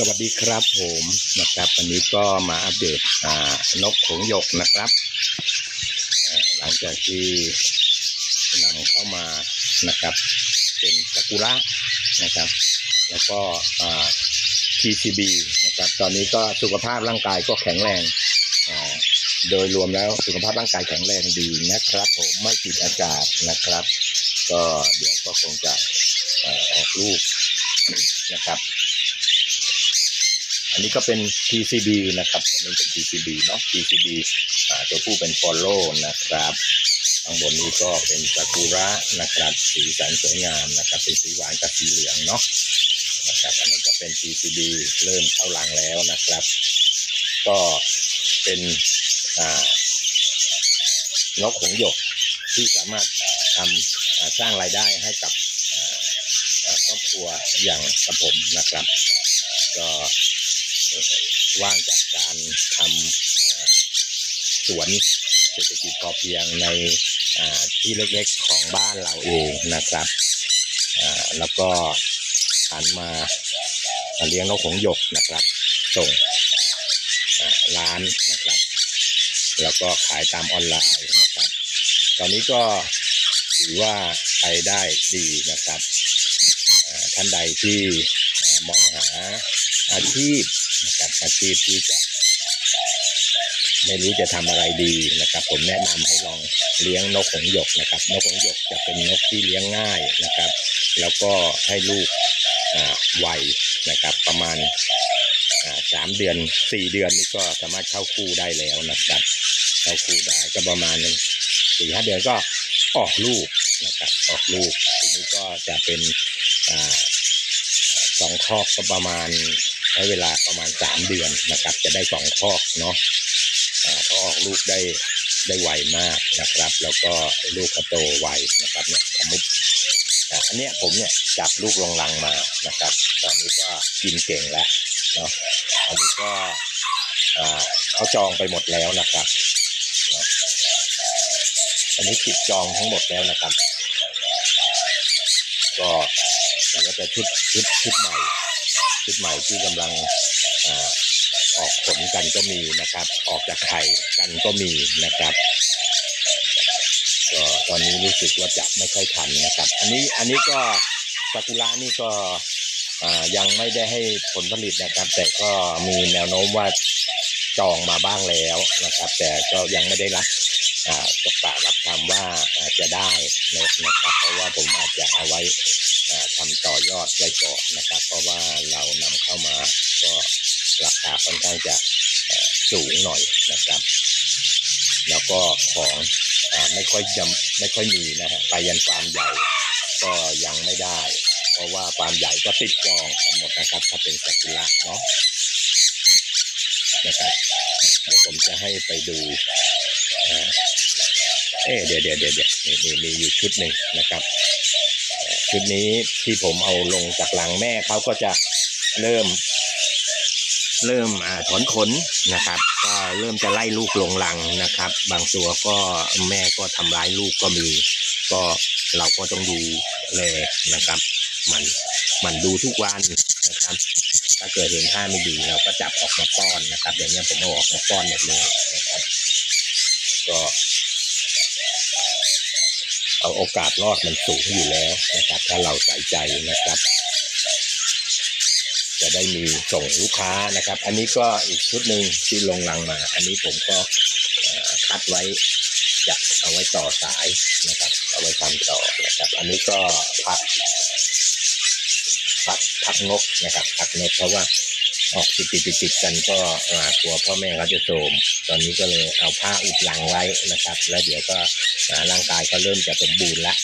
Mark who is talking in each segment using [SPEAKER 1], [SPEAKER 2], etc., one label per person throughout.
[SPEAKER 1] สวัสดีครับผมนะครับวันนี้ก็มาอัปเดตนกหงหยกนะครับหลังจากที่นำเข้ามานะครับ เป็นซากุระนะครับ แล้วก็ TCB นะครับ ตอนนี้ก็สุขภาพร่างกายก็แข็งแรงโดยรวมแล้วสุขภาพร่างกายแข็งแรงดีนะครับ ผมไม่ติดอากาศนะครับ ก็เดี๋ยวก็คงจะเอ่อออกลูกนะครับ อันนี้ก็เป็น TCB นะครับอันนี้เป็น TCB เนาะ TCB ตัวผู้เป็น follow นะครับข้างบนนี้ก็เป็นซากุระนะครับสีสันสวยงามนะครับเป็นสีหวานกับสีเหลืองเนาะนะครับอันนี้ก็เป็น TCB เริ่มเข้ารังแล้วนะครับ ก็เป็นนกหงหยกที่สามารถทำสร้างรายได้ให้กับครอบครัวอย่างกับผมนะครับ ก็ ว่างจากการทำสวนเศรษฐกิจพอเพียงในที่เล็กๆของบ้านเราเองนะครับ แล้วก็หันมาเลี้ยงนกหงหยกนะครับ ส่งร้านนะครับ แล้วก็ขายตามออนไลน์นะครับ ตอนนี้ก็ถือว่าไปได้ดีนะครับ ท่านใดที่มองหาอาชีพ นะครับอาชีพที่จะไม่รู้จะทำอะไรดีนะครับ ผมแนะนำให้ลองเลี้ยงนกหงหยกนะครับ นกหงหยกจะเป็นนกที่เลี้ยงง่ายนะครับ แล้วก็ให้ลูกไวนะครับ ประมาณสามเดือนสี่เดือนนี่ก็สามารถเข้าคู่ได้แล้วนะครับ เข้าคู่ได้ก็ประมาณสี่ห้าเดือนก็ออกลูกนะครับ ออกลูกทีนี้ก็จะเป็นอสองคอกก็ประมาณ ช้เวลาประมาณสามเดือนนะครับ จะได้สองคอกเนาะเขาออกลูกได้ได้ไวมากนะครับ แล้วก็ลูกเขาโตไวนะครับเนี่ยสมมติอันเนี้ยผมเนี่ยจับลูกลงรังมานะครับ ตอนนี้ก็กินเก่งแล้วเนาะอันนี้ก็เขาจองไปหมดแล้วนะครับนะอันนี้ติดจองทั้งหมดแล้วนะครับ ก็มันก็จะชุดชุดชุดใหม่ ชุดใหม่ที่กำลังออกผลกันก็มีนะครับ ออกจากไข่กันก็มีนะครับก็ตอนนี้รู้สึกว่าจะไม่ค่อยทันนะครับ อันนี้อันนี้ก็ซากุระนี่ก็ยังไม่ได้ให้ผลผลิตนะครับ แต่ก็มีแนวโน้มว่าจองมาบ้างแล้วนะครับ แต่ก็ยังไม่ได้รับอ่าตกปากรับคำว่าจะได้นะครับเพราะว่าผมอาจจะเอาไว้ ทำต่อยอดไว้ก่อนนะครับ เพราะว่าเรานำเข้ามาก็ราคาค่อนข้างจะสูงหน่อยนะครับ แล้วก็ของอไม่ค่อยจำไม่ค่อยมีนะฮะไปยันฟาร์มใหญ่ก็ยังไม่ได้ เพราะว่าฟาร์มใหญ่ก็ติดจองกันหมดนะครับ ถ้าเป็นซากุระเนาะนะครับเดี๋ยวผมจะให้ไปดูเอ๊ะเดี๋ยวเดี๋ยวเดี๋ยวเดี๋ยวมีมีอยู่ชุดหนึ่งนะครับ ชุดนี้ที่ผมเอาลงจากหลังแม่เขาก็จะเริ่ม เริ่มอถอนขนนะครับ ก็เริ่มจะไล่ลูกลงรังนะครับ บางตัวก็แม่ก็ทำร้ายลูกก็มี ก็เราก็ต้องดูแลนะครับ มันมันดูทุกวันนะครับ ถ้าเกิดเห็นท่าไม่ดีเราก็จับออกมาป้อนนะครับ อย่างนี้ยผมเอาออกมาป้อนหมดเลยนะครับ ก็ เอาโอกาสรอดมันสูงอยู่แล้วนะครับ ถ้าเราใส่ใจนะครับ จะได้มีส่งลูกค้านะครับ อันนี้ก็อีกชุดหนึ่งที่ลงรังมา อันนี้ผมก็คัดไว้จะเอาไว้ต่อสายนะครับ เอาไว้ทำต่อนะครับ อันนี้ก็พักพักพักนกนะครับพักนกเพราะว่า ออกติดติดติดติดกันก็กลัวพ่อแม่เขาจะโทมตอนนี้ก็เลยเอาผ้าอุดหลังไว้นะครับ แล้วเดี๋ยวก็ร่างกายก็เริ่มจะสมบูรณ์แล้ว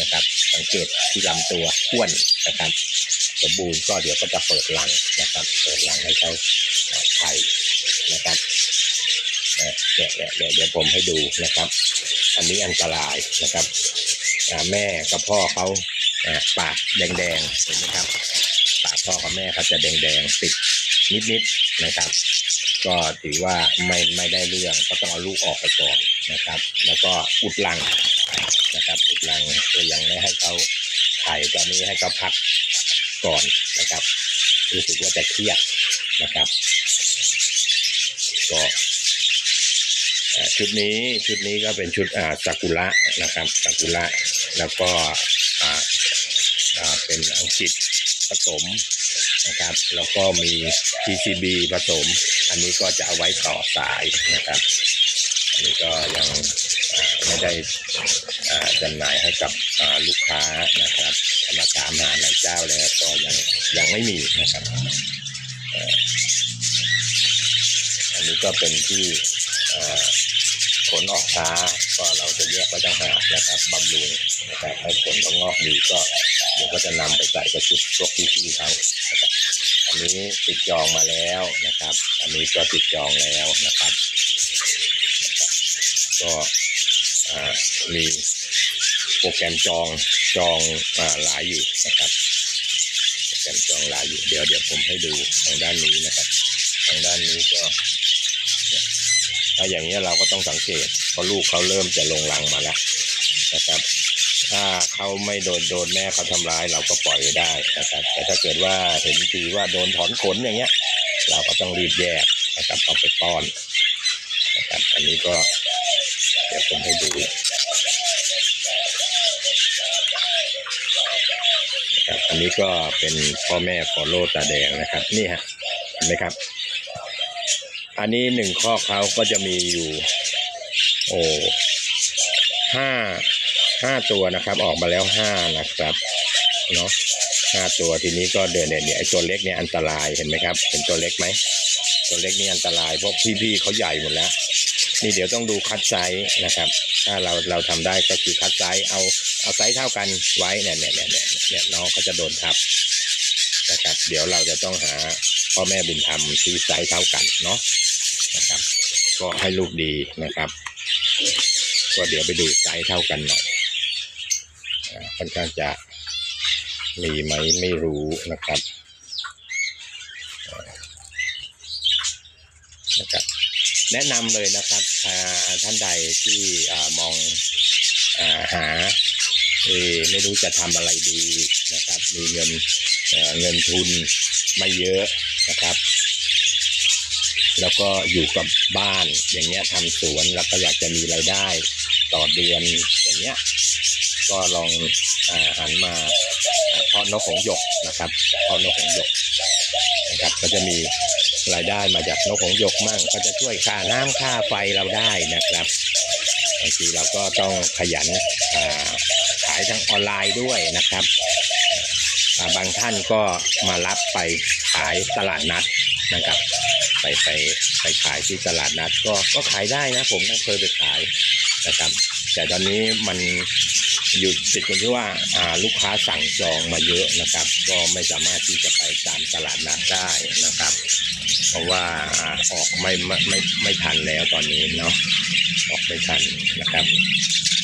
[SPEAKER 1] นะครับ สังเกตที่ลำตัวอ้วนนะครับ สมบูรณ์ก็เดี๋ยวก็จะเปิดรังนะครับ เปิดรังให้เขาไข่นะครับเดี๋ยวเดี๋ยวเดี๋ยวผมให้ดูนะครับ อันนี้อันตรายนะครับแม่กับพ่อเขาปากแดงๆเห็นไหมครับ ปากพ่อกับแม่เขาจะแดงๆติด นิดๆนะครับ ก็ถือว่าไม่ไม่ได้เรื่องก็ต้องเอาลูกออกไปก่อนนะครับ แล้วก็อุดรังนะครับ อุดรังเพื่อยังไม่ให้เขาไข่ตอนนี้ให้เขาพักก่อนนะครับ รู้สึกว่าจะเครียดนะครับ ก็ชุดนี้ชุดนี้ก็เป็นชุดอ่าซากุระนะครับซากุระแล้วก็อ่าอ่าเป็นอังกฤษผสม นะครับ แล้วก็มี PCB ผสม อันนี้ก็จะเอาไว้ต่อสายนะครับอันนี้ก็ยังไม่ได้จำหน่ายให้กับลูกค้านะครับมาถามหาหลายเจ้าแล้วก็ยังยังไม่มีนะครับอันนี้ก็เป็นที่ผลออกช้าก็เราจะแยกไว้ต่างหากนะครับบำรุงนะครับให้ผลเขางงอกดีก็ ดี๋ยวก็จะนำไปใส่กระชุดพวกพี่ๆเขานะครับอันนี้ติดจองมาแล้วนะครับ อันนี้ก็ติดจองแล้วนะครับ ก็มีโปรแกรมจองจองอหลายอยู่นะครับโปรแกรมจองหลายอยู่เดี๋ยวเดี๋ยวผมให้ดูทางด้านนี้นะครับ ทางด้านนี้ก็ถ้าอย่างนี้เราก็ต้องสังเกตเพราะลูกเขาเริ่มจะลงรังมาแล้วนะครับ ถ้าเขาไม่โดนโดนแม่เขาทำร้ายเราก็ปล่อยได้นะครับ แต่ถ้าเกิดว่าเห็นทีว่าโดนถอนขนอย่างเงี้ย เราก็ต้องรีบแยกนะครับเอาไปป้อนนะครับอันนี้ก็เดี๋ยวผมให้ดูครับอันนี้ก็เป็นพ่อแม่ฟอโลตาแดงนะครับ นี่ฮะเห็นไหมครับ อันนี้หนึ่งข้อเขาก็จะมีอยู่ โอ้ห้า ห้าตัวนะครับ ออกมาแล้วห้านะครับเนาะห้าตัวทีนี้ก็เดินเนี่ยเนี่ยไอตัวเล็กเนี่ยอันตรายเห็นไหมครับ เห็นตัวเล็กไหมตัวเล็กนี่อันตรายเพราะพี่ๆเขาใหญ่หมดแล้ว นี่เดี๋ยวต้องดูคัดไซส์นะครับ ถ้าเราเราทำได้ก็คือคัดไซส์เอาเอาไซส์เท่ากันไว้เนี่ยเนี่ยเนี่ยเนี่ยเนี่ยน้องเขาจะโดนทับนะครับ เดี๋ยวเราจะต้องหาพ่อแม่บุญธรรมที่ไซส์เท่ากันเนาะนะครับ ก็ให้ลูกดีนะครับ ก็เดี๋ยวไปดูไซส์เท่ากันหน่อย ค่อนข้างจะมีไหมไม่รู้นะครับนะครับแนะนำเลยนะครับท่านใดที่อมองอหาเออไม่รู้จะทำอะไรดีนะครับ มีเงินเอ่อเงินทุนไม่เยอะนะครับ แล้วก็อยู่กับบ้านอย่างเงี้ยทำสวนแล้วก็อยากจะมีรายได้ต่อเดือนอย่างเงี้ย ก็ลองอหันมาเพาะนกของหยกนะครับเพาะนกของหยกนะครับก็จะมีรายได้มาจากนกของหยกมั่ง ก็จะช่วยค่าน้ำค่าไฟเราได้นะครับบางทีเราก็ต้องขยันขายทางออนไลน์ด้วยนะครับบางท่านก็มารับไปขายตลาดนัดนะครับ ไปไปไปขายที่ตลาดนัดก็ก็ขายได้นะผมก็เคยไปขายนะครับ แต่ตอนนี้มัน หยุดติดตรงที่ว่าอ่าลูกค้าสั่งจองมาเยอะนะครับ ก็ไม่สามารถที่จะไปตามตลาดนัดได้นะครับ เพราะว่าอ่าออกไม่ไม่ไม่ไม่ทันแล้วตอนนี้เนาะออกไม่ทันนะครับ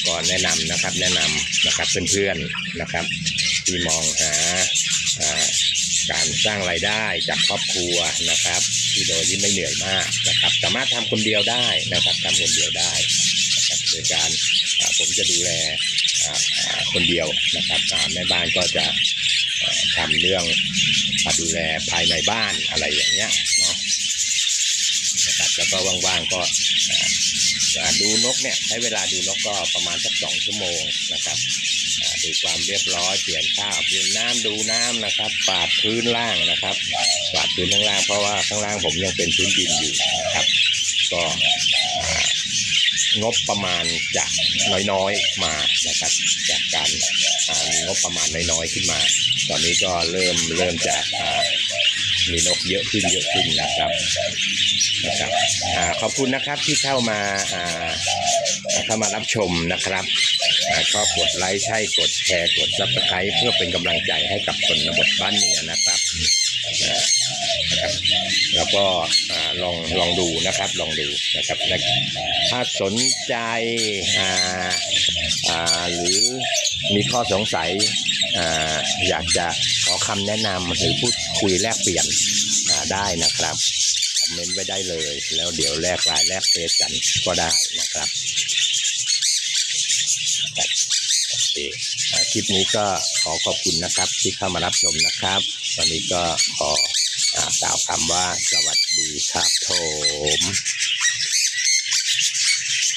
[SPEAKER 1] ก็แนะนำนะครับแนะนำนะครับเพื่อนๆนะครับ ที่มองหาอ่าการสร้างรายได้จากครอบครัวนะครับ ที่โดยที่ไม่เหนื่อยมากนะครับ สามารถทำคนเดียวได้นะครับทำคนเดียวได้ โดยการผมจะดูแลคนเดียวนะครับแม่บ้านก็จะทำเรื่องดูแลภายในบ้านอะไรอย่างเงี้ยเนาะนะครับแล้วก็ว่างๆก็ดูนกเนี่ยใช้เวลาดูนกก็ประมาณสักสองชั่วโมงนะครับดูความเรียบร้อยเปลี่ยนข้าวเปลี่ยนน้ำดูน้ำนะครับปาดพื้นล่างนะครับปาดพื้นข้างล่างเพราะว่าข้างล่างผมยังเป็นพื้นดินอยู่นะครับ ก็ งบประมาณจากน้อยๆมานะครับจากการมีงบประมาณน้อยๆขึ้นมา ตอนนี้ก็เริ่มเริ่มจะมีนกเยอะขึ้นเยอะขึ้นนะครับนะครับอขอบคุณนะครับที่เข้ามาเข้ามารับชมนะครับอ่าก็กดไลค์ใช่กดแชร์กดซับสไครต์เพื่อเป็นกำลังใจให้กับคนบทบ้านเหนือนะครับ นะครับแล้วก็ลองลองดูนะครับลองดูนะครับถ้าสนใจหรือมีข้อสงสัยออยากจะขอคำแนะนำหรือพูดคุยแลกเปลี่ยนได้นะครับคอมเมนต์ไว้ได้เลย แล้วเดี๋ยวแลกไลน์แลกเฟซกันก็ได้นะครับครับโอเคคลิปนี้ก็ขอขอบคุณนะครับที่เข้ามารับชมนะครับ วันนี้ก็ขออ่ากล่าวคำว่าสวัสดีครับผม